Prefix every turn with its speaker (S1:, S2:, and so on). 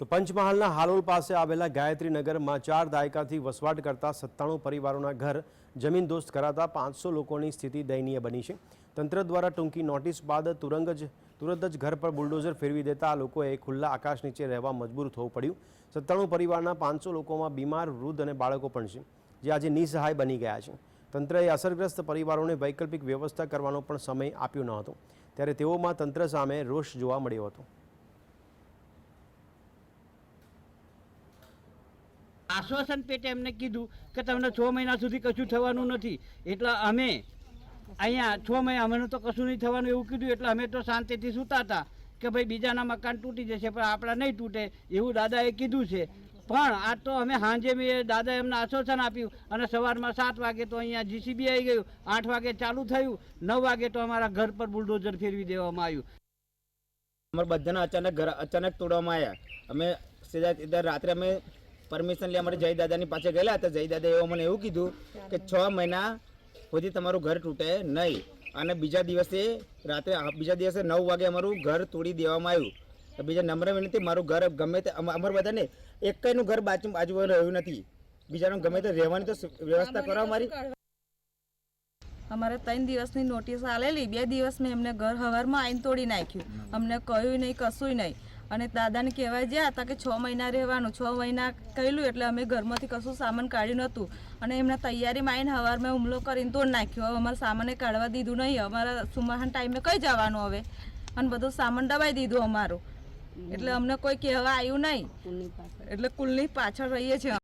S1: તો પંચમહાલના હાલોલ પાસે આવેલા ગાયત્રી નગરમાં ચાર દાયકાથી વસવાટ કરતા સત્તાણું પરિવારોના ઘર જમીનદોસ્ત કરાતા પાંચસો લોકોની સ્થિતિ દયનીય બની છે. તંત્ર દ્વારા ટૂંકી નોટિસ બાદ તુરંગ જ તુરંત જ ઘર પર બુલડોઝર ફેરવી દેતા આ લોકોએ ખુલ્લા આકાશ નીચે રહેવા મજબૂર થવું પડ્યું. સત્તાણું પરિવારના પાંચસો લોકોમાં બીમાર, વૃદ્ધ અને બાળકો પણ છે, જે આજે નિસહાય બની ગયા છે. તંત્રએ અસરગ્રસ્ત પરિવારોને વૈકલ્પિક વ્યવસ્થા કરવાનો પણ સમય આપ્યો ન હતો. ત્યારે તેઓમાં તંત્ર સામે રોષ જોવા મળ્યો હતો.
S2: આશ્વાસન પેટે એમને કીધું કે તમને છ મહિના સુધી કશું થવાનું નથી. એટલે અમે અહીંયા છ મહિના, અમને તો કશું નહીં થવાનું એવું કીધું, એટલે અમે તો શાંતિથી સૂતા હતા કે ભાઈ બીજાના મકાન તૂટી જશે, પણ આપણા નહીં તૂટે એવું દાદાએ કીધું છે. પણ આ તો અમે સાંજે મેં દાદાએ અમને આશ્વાસન આપ્યું અને સવારમાં સાત વાગે તો અહીંયા જીસીબી આવી ગયું, આઠ વાગે ચાલુ થયું, નવ વાગે તો અમારા ઘર પર બુલડોઝર ફેરવી દેવામાં આવ્યું.
S3: અમારા બધાના અચાનક ઘર અચાનક તોડવામાં આવ્યા. અમે સીધા રાત્રે અમે પરમિશન લઈ અમારે જય પાસે ગયેલા હતા. જય એવું મને એવું કીધું કે છ મહિના સુધી તમારું ઘર તૂટે નહીં. અને બીજા દિવસે રાત્રે બીજા દિવસે નવ વાગે અમારું ઘર તોડી દેવામાં આવ્યું. તો બીજા નમ્ર વિનંતી, મારું ઘર ગમે તે અમ- અમારા બધાને એકનું ઘર બાજુ બાજુ રહ્યું નથી. બીજાનું ગમે તે રહેવાની તો વ્યવસ્થા કરો અમારી.
S4: અમારે ત્રણ દિવસની નોટિસ આલેલી. બે દિવસ મેં એમને ઘર હવારમાં આવીને તોડી નાખ્યું. અમને કહ્યું નહીં, કશું નહીં. અને દાદાને કહેવાય જ્યાં હતા કે છ મહિના રહેવાનું છ મહિના કહેલું એટલે અમે ઘરમાંથી કશું સામાન કાઢ્યું નહોતું. અને એમને તૈયારીમાં આવીને હવારમાં હુમલો કરીને તોડ નાખ્યો. હવે અમારે સામાને કાઢવા દીધું નહીં. અમારા સુમાહાન ટાઈમે કઈ જવાનું હવે? અને બધું સામાન દબાઈ દીધું અમારું. એટલે અમને કોઈ કહેવા આવ્યું નહીં. એટલે કુલની પાછળ રહીએ છીએ.